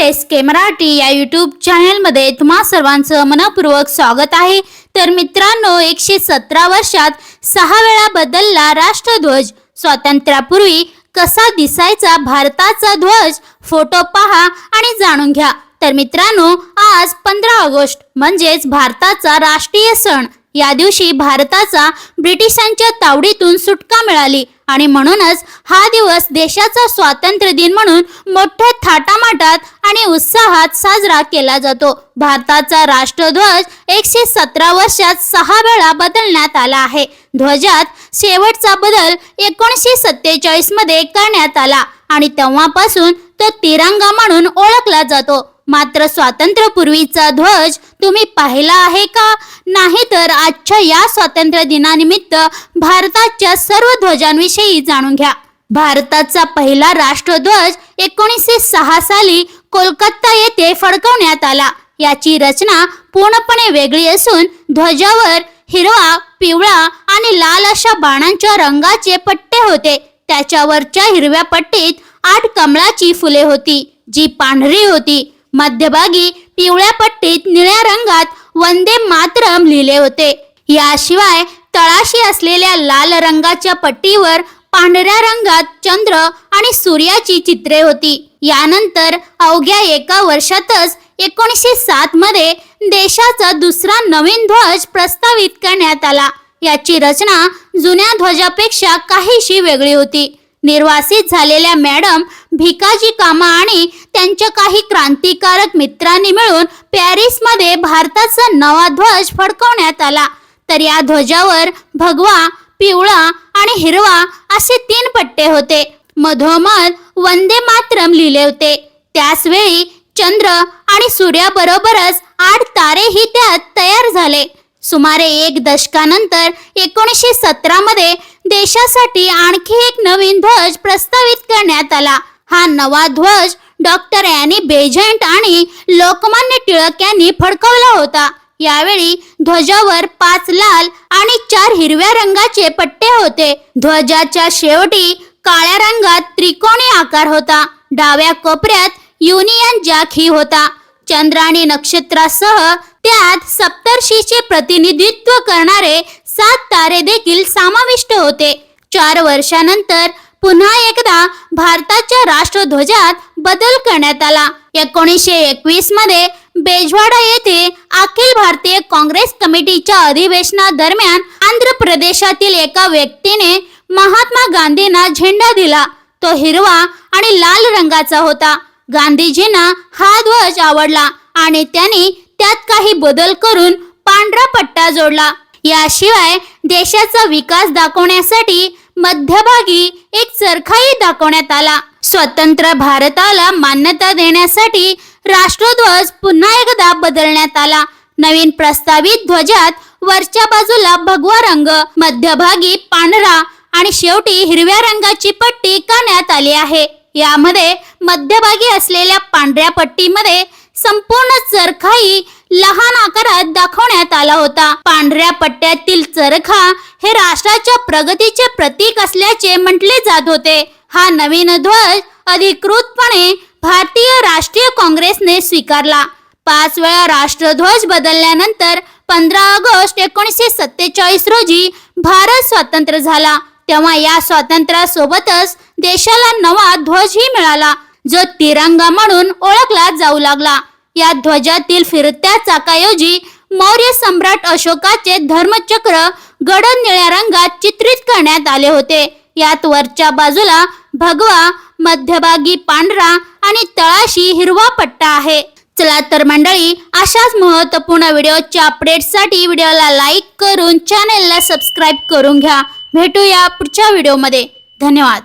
S के मराठी या YouTube चॅनलमध्ये तुम्हा सर्वांचं मनपूर्वक स्वागत आहे. तर मित्रांनो एकशे सतरा वर्षात सहा वेळा बदलला राष्ट्रध्वज. स्वातंत्र्यापूर्वी कसा दिसायचा भारताचा ध्वज फोटो पहा आणि जाणून घ्या. तर मित्रांनो आज पंधरा ऑगस्ट म्हणजेच भारताचा राष्ट्रीय सण. या दिवशी भारताचा ब्रिटिशांच्या तावडीतून सुटका मिळाली आणि म्हणूनच हा दिवस देशाचा स्वातंत्र्य दिन म्हणून मोठ्या थाटामाटात आणि उत्साहात साजरा केला जातो. भारताचा राष्ट्रध्वज एकशे सतरा वर्षात सहा वेळा बदलण्यात आला आहे. ध्वजात शेवटचा बदल एकोणीसशे सत्तेचाळीसमध्ये करण्यात आला आणि तेव्हापासून तो तिरंगा म्हणून ओळखला जातो. मात्र स्वातंत्र्यपूर्वीचा ध्वज तुम्ही पाहिला आहे का? नाही तर आजच्या या स्वातंत्र्य दिनानिमित्त भारताच्या सर्व ध्वजांविषयी जाणून घ्या. भारताचा पहिला राष्ट्रध्वज एकोणीसशे सहा साली कोलकाता येथे फडकवण्यात आला. याची रचना पूर्णपणे वेगळी असून ध्वजावर हिरवा पिवळा आणि लाल अशा बाणांच्या रंगाचे पट्टे होते. त्याच्यावरच्या हिरव्या पट्टीत आठ कमळाची फुले होती जी पांढरी होती. मध्यभागी पिवळ्या पट्टीत निळ्या रंगात वंदे मातरम लिहिले होते. याशिवाय तळाशी असलेल्या लाल रंगाच्या पट्टीवर पांढऱ्या रंगात चंद्र आणि सूर्याची चित्रे होती. यानंतर अवघ्या एका वर्षातच एकोणीसशे सात मध्ये देशाचा दुसरा नवीन ध्वज प्रस्तावित करण्यात आला. याची रचना जुन्या ध्वजापेक्षा काहीशी वेगळी होती. निर्वासित झालेल्या मॅडम भिकाजी कामा आणि त्यांच्या काही क्रांतिकारक मित्रांनी मिळून पॅरिसमध्ये भारताचा नवा ध्वज फडकवण्यात आला. तर या ध्वजावर भगवा पिवळा आणि हिरवा असे तीन पट्टे होते. मधोमध वंदे मातरम लिहिले होते. त्याच वेळी चंद्र आणि सूर्याबरोबरच आठ तारेही त्यात तयार झाले. सुमारे एक दशकानंतर एकोणीसशे सतरा मध्ये देशासाठी आणखी एक नवीन ध्वज प्रस्तावित करण्यात आला. हा नवा ध्वज डॉक्टर यांनी बेझंट आणि लोकमान्य टिळक यांनी फडकवला होता. यावेळी ध्वजावर पाच लाल आणि चार हिरव्या रंगाचे पट्टे होते. ध्वजाच्या शेवटी काळ्या रंगात त्रिकोणी आकार होता. डाव्या कोपऱ्यात युनियन जॅक ही होता. चंद्र आणि नक्षत्रासह त्यात सप्तर्षीचे प्रतिनिधित्व करणारे सात तारे देखील समाविष्ट होते. चार वर्षानंतर पुन्हा एकदा भारताच्या राष्ट्रध्वजात बदल करण्यात आला. एकोणीसशे एकवीसमध्ये बेजवाडा येथे अखिल भारतीय काँग्रेस कमिटीच्या अधिवेशनादरम्यान आंध्र प्रदेशातील एका व्यक्तीने महात्मा गांधींना झेंडा दिला. तो हिरवा आणि लाल रंगाचा होता. गांधीजींना हा ध्वज आवडला आणि त्यांनी त्यात काही बदल करून पांढरा पट्टा जोडला. याशिवाय देशाचा विकास दाखवण्यासाठी मध्यभागी एक चरखाही दाखवण्यात आला. स्वतंत्र भारताला मान्यता देण्यासाठी राष्ट्रध्वज पुन्हा एकदा बदलण्यात आला. नवीन प्रस्तावित ध्वजात वरच्या बाजूला भगवा रंग मध्यभागी पांढरा आणि शेवटी हिरव्या रंगाची पट्टी करण्यात आली आहे. यामध्ये मध्यभागी असलेल्या पांढऱ्या पट्टीमध्ये संपूर्ण चरखाही लहान आकारात दाखवण्यात आला होता. पांढऱ्या पट्ट्यातील चरखा हे राष्ट्राच्या प्रगतीचे प्रतीक असल्याचे म्हटले जात होते. हा नवीन ध्वज अधिकृतपणे भारतीय राष्ट्रीय काँग्रेसने स्वीकारला. पाच वेळा राष्ट्रध्वज बदलल्यानंतर पंधरा ऑगस्ट एकोणीसशे सत्तेचाळीस रोजी भारत स्वतंत्र झाला. तेव्हा या स्वातंत्र्यासोबतच देशाला नवा ध्वजही मिळाला जो तिरंगा म्हणून ओळखला जाऊ लागला. या ध्वजातील फिरत्या चाकाऐवजी मौर्य सम्राट अशोकाचे धर्मचक्र गडद निळ्या रंगात चित्रित करण्यात आले होते. यात वरच्या बाजूला भगवा मध्यभागी पांढरा आणि तळाशी हिरवा पट्टा आहे. चला तर मंडळी अशाच महत्त्वपूर्ण व्हिडिओच्या अपडेटसाठी व्हिडिओला लाईक करून चॅनेलला सबस्क्राईब करून घ्या. भेटूया पुढच्या व्हिडिओमध्ये. धन्यवाद.